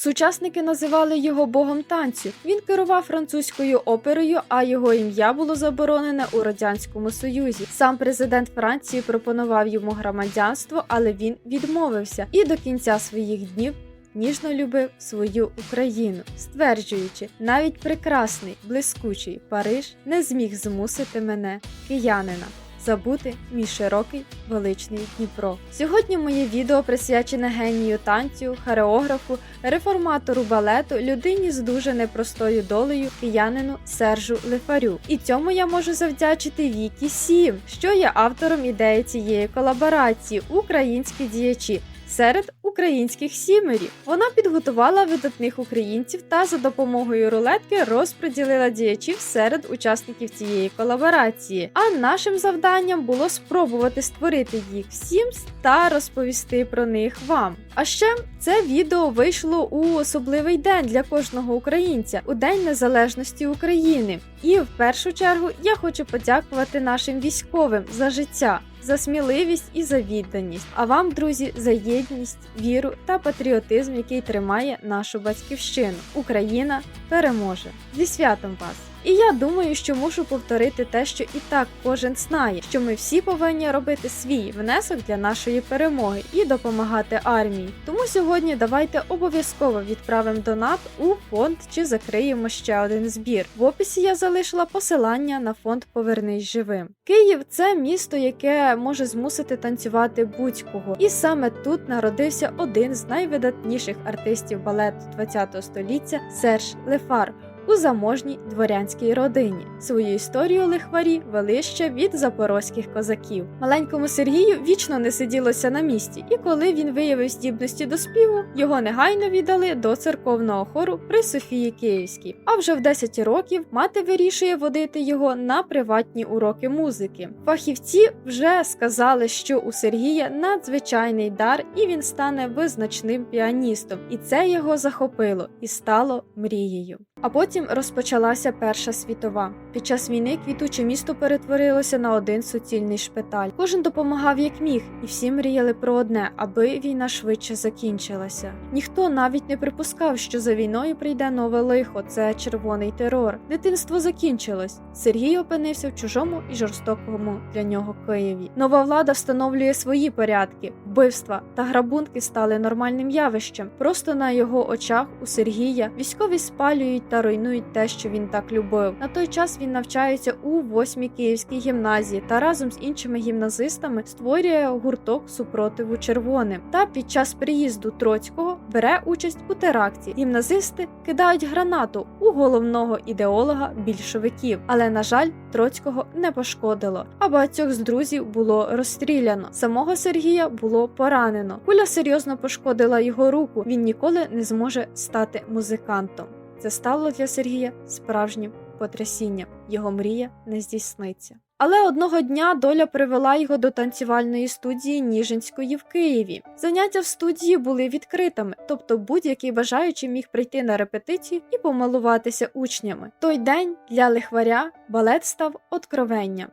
Сучасники називали його богом танцю. Він керував французькою оперою, а його ім'я було заборонене у радянському союзі. Сам президент Франції пропонував йому громадянство, але він відмовився і до кінця своїх днів. Ніжно любив свою Україну, стверджуючи, навіть прекрасний, блискучий Париж не зміг змусити мене, киянина, забути мій широкий величний Дніпро. Сьогодні моє відео присвячене генію танцю, хореографу, реформатору балету, людині з дуже непростою долею, киянину Сержу Лефарю. І цьому я можу завдячити Вікі Сім, що є автором ідеї цієї колаборації українські діячі. Серед українських сімерів вона підготувала видатних українців та за допомогою рулетки розподілила діячів серед учасників цієї колаборації. А нашим завданням було спробувати створити їх всім та розповісти про них вам. А ще це відео вийшло у особливий день для кожного українця у День Незалежності України. І в першу чергу я хочу подякувати нашим військовим за життя. За сміливість і за відданість, а вам, друзі, за єдність, віру та патріотизм, який тримає нашу батьківщину. Україна переможе зі святом вас! І я думаю, що мушу повторити те, що і так кожен знає, що ми всі повинні робити свій внесок для нашої перемоги і допомагати армії. Тому сьогодні давайте обов'язково відправимо донат у фонд чи закриємо ще один збір. В описі я залишила посилання на фонд Повернись живим. Київ це місто, яке може змусити танцювати будь-кого. І саме тут народився один з найвидатніших артистів балету ХХ століття Серж Лефар у заможній дворянській родині. Свою історію лихварі вели ще від запорозьких козаків. Маленькому Сергію вічно не сиділося на місці, і коли він виявив здібності до співу, його негайно віддали до церковного хору при Софії Київській. А вже в 10 років мати вирішує водити його на приватні уроки музики. Фахівці вже сказали, що у Сергія надзвичайний дар, і він стане визначним піаністом. І це його захопило і стало мрією. А потім розпочалася Перша світова. Під час війни квітуче місто перетворилося на один суцільний шпиталь. Кожен допомагав як міг, і всі мріяли про одне, аби війна швидше закінчилася. Ніхто навіть не припускав, що за війною прийде нове лихо, це червоний терор. Дитинство закінчилось. Сергій опинився в чужому і жорстокому для нього Києві. Нова влада встановлює свої порядки, вбивства та грабунки стали нормальним явищем. Просто на його очах у Сергія військові спалюють та руйнують те, що він так любив. На той час він навчається у восьмій київській гімназії та разом з іншими гімназистами створює гурток супротиву червоним. Та під час приїзду Троцького бере участь у теракті. Гімназисти кидають гранату у головного ідеолога більшовиків, але на жаль, Троцького не пошкодило. А багатьох з друзів було розстріляно. Самого Сергія було поранено. Куля серйозно пошкодила його руку. Він ніколи не зможе стати музикантом. Це стало для Сергія справжнім потрясінням. Його мрія не здійсниться. Але одного дня доля привела його до танцювальної студії Ніжинської в Києві. Заняття в студії були відкритими, тобто будь-який бажаючий міг прийти на репетицію і помилуватися учнями. Той день для лихваря балет став откровенням.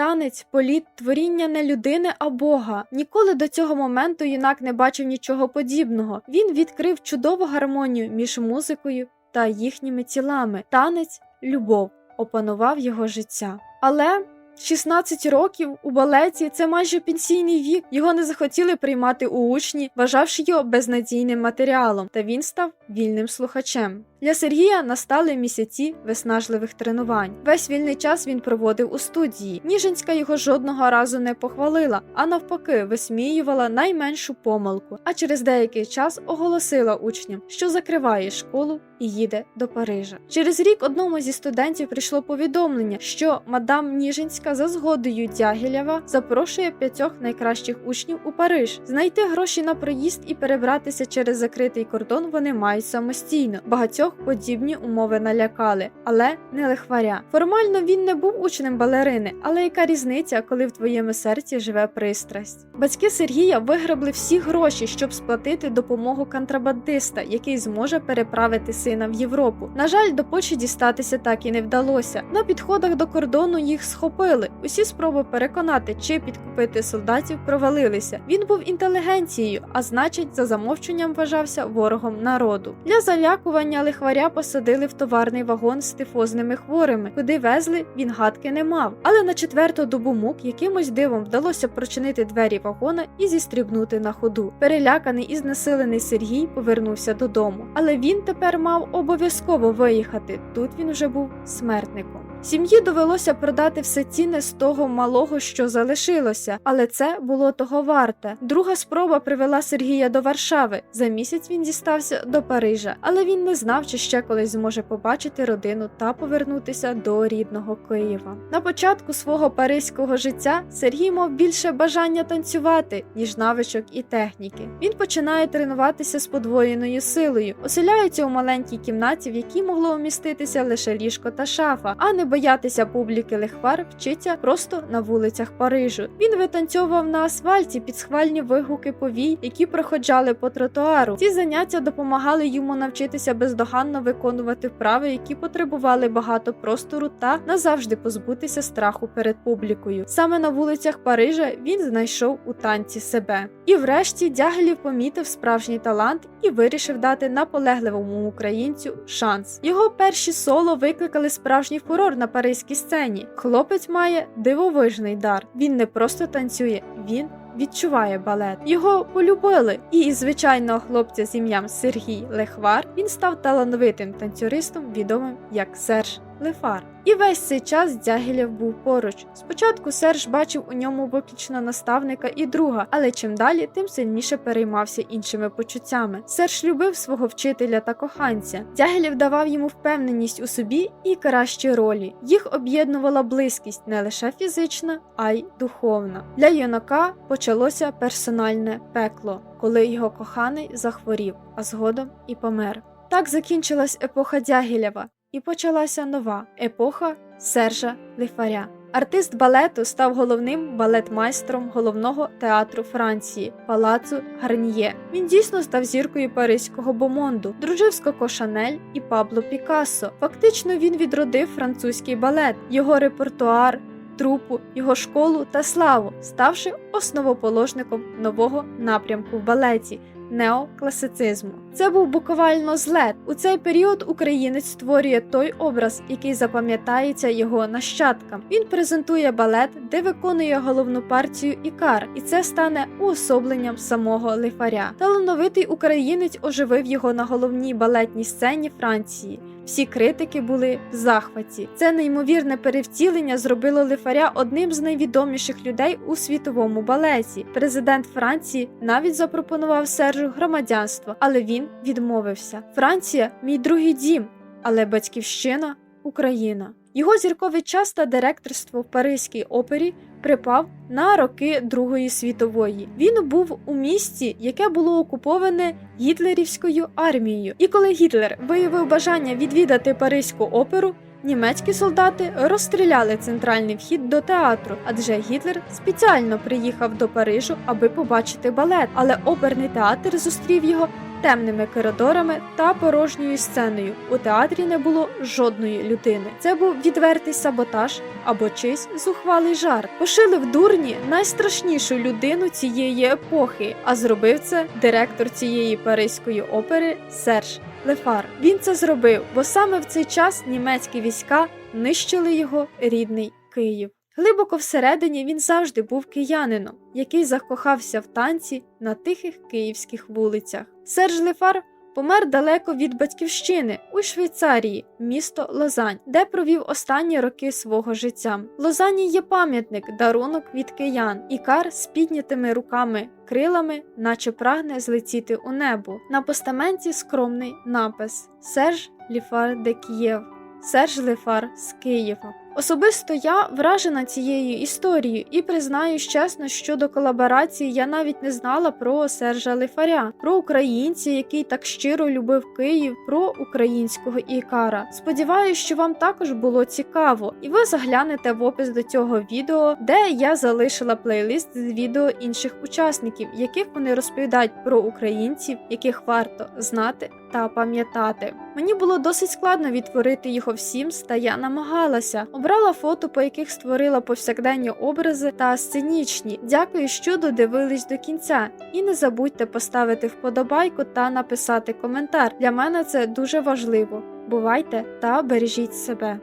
Танець, політ, творіння не людини, а Бога. Ніколи до цього моменту юнак не бачив нічого подібного. Він відкрив чудову гармонію між музикою та їхніми тілами. Танець, любов опанував його життя. Але 16 років у балеті це майже пенсійний вік. Його не захотіли приймати у учні, вважавши його безнадійним матеріалом, та він став вільним слухачем. Для Сергія настали місяці виснажливих тренувань. Весь вільний час він проводив у студії. Ніжинська його жодного разу не похвалила, а навпаки, висміювала найменшу помилку. А через деякий час оголосила учням, що закриває школу і їде до Парижа. Через рік одному зі студентів прийшло повідомлення, що мадам Ніжинська за згодою Дягілєва запрошує п'ятьох найкращих учнів у Париж. Знайти гроші на проїзд і перебратися через закритий кордон вони мають самостійно. Багатьох багатьох подібні умови налякали, але не лихваря. Формально він не був учнем балерини, але яка різниця, коли в твоєму серці живе пристрасть? Батьки Сергія виграбли всі гроші, щоб сплатити допомогу контрабандиста, який зможе переправити сина в Європу. На жаль, до Польщі дістатися так і не вдалося. На підходах до кордону їх схопили. Усі спроби переконати чи підкупити солдатів провалилися. Він був інтелігенцією, а значить, за замовченням вважався ворогом народу. Для залякування лихваря посадили в товарний вагон з тифозними хворими, куди везли він гадки не мав. Але на четверту добу мук якимось дивом вдалося прочинити двері вагона і зістрібнути на ходу. Переляканий і знесилений Сергій повернувся додому. Але він тепер мав обов'язково виїхати. Тут він вже був смертником. Сім'ї довелося продати все цінне з того малого, що залишилося, але це було того варте. Друга спроба привела Сергія до Варшави. За місяць він дістався до Парижа, але він не знав, чи ще колись зможе побачити родину та повернутися до рідного Києва. На початку свого паризького життя Сергій мав більше бажання танцювати, ніж навичок і техніки. Він починає тренуватися з подвоєною силою, оселяється у маленькій кімнаті, в якій могло уміститися лише ліжко та шафа, а не боятися публіки лихвар вчиться просто на вулицях Парижу. Він витанцьовував на асфальті під схвальні вигуки повій, які проходжали по тротуару. Ці заняття допомагали йому навчитися бездоганно виконувати вправи, які потребували багато простору та назавжди позбутися страху перед публікою. Саме на вулицях Парижа він знайшов у танці себе. І врешті Дягилів помітив справжній талант і вирішив дати наполегливому українцю шанс. Його перші соло викликали справжній фурор на паризькій сцені. Хлопець має дивовижний дар. Він не просто танцює, він відчуває балет. Його полюбили, і із звичайного хлопця з ім'ям Сергій Лехвар він став талановитим танцюристом, відомим як Серж Лефар. І весь цей час Дягілєв був поруч. Спочатку Серж бачив у ньому виключно наставника і друга, але чим далі, тим сильніше переймався іншими почуттями. Серж любив свого вчителя та коханця. Дягілєв давав йому впевненість у собі і кращі ролі. Їх об'єднувала близькість не лише фізична, а й духовна. Для юнака почалося персональне пекло, коли його коханий захворів, а згодом і помер. Так закінчилась епоха Дягілєва. І почалася нова епоха Сержа Лифаря. Артист балету став головним балетмайстром головного театру Франції Палацу Гарніє. Він дійсно став зіркою паризького бомонду, дружив з Коко Шанель і Пабло Пікассо. Фактично він відродив французький балет, його репертуар. Трупу, його школу та славу, ставши основоположником нового напрямку в балеті неокласицизму. Це був буквально злет. У цей період українець створює той образ, який запам'ятається його нащадкам. Він презентує балет, де виконує головну партію Ікар, і це стане уособленням самого лифаря. Талановитий українець оживив його на головній балетній сцені Франції. Всі критики були в захваті. Це неймовірне перевтілення зробило лифаря одним з найвідоміших людей у світовому балеті. Президент Франції навіть запропонував Сержу громадянство, але він відмовився. Франція мій другий дім, але батьківщина Україна. Його зірковий час та директорство в Паризькій опері припав на роки Другої світової. Він був у місті, яке було окуповане гітлерівською армією. І коли Гітлер виявив бажання відвідати Паризьку оперу. Німецькі солдати розстріляли центральний вхід до театру, адже Гітлер спеціально приїхав до Парижу, аби побачити балет. Але оперний театр зустрів його темними коридорами та порожньою сценою. У театрі не було жодної людини. Це був відвертий саботаж або чийсь зухвалий жарт. Пошили в дурні найстрашнішу людину цієї епохи, а зробив це директор цієї паризької опери Серж Лефар. Він це зробив, бо саме в цей час німецькі війська нищили його рідний Київ. Глибоко всередині він завжди був киянином, який закохався в танці на тихих київських вулицях. Серж Лефар помер далеко від батьківщини у Швейцарії, місто Лозань, де провів останні роки свого життя. Лозані є пам'ятник, дарунок від киян, ікар з піднятими руками, крилами, наче прагне злетіти у небо. На постаменті скромний напис Серж Ліфар де Києв. Серж Лефар з Києва. Особисто я вражена цією історією і признаюсь чесно, що до колаборації я навіть не знала про Сержа Лифаря, про українця, який так щиро любив Київ, про українського Ікара. Сподіваюсь, що вам також було цікаво, і ви заглянете в опис до цього відео, де я залишила плейлист з відео інших учасників, яких вони розповідають про українців, яких варто знати та пам'ятати. Мені було досить складно відтворити їх усім, та я намагалася. Обрала фото, по яких створила повсякденні образи та сценічні. Дякую, що додивились до кінця. І не забудьте поставити вподобайку та написати коментар. Для мене це дуже важливо. Бувайте та бережіть себе.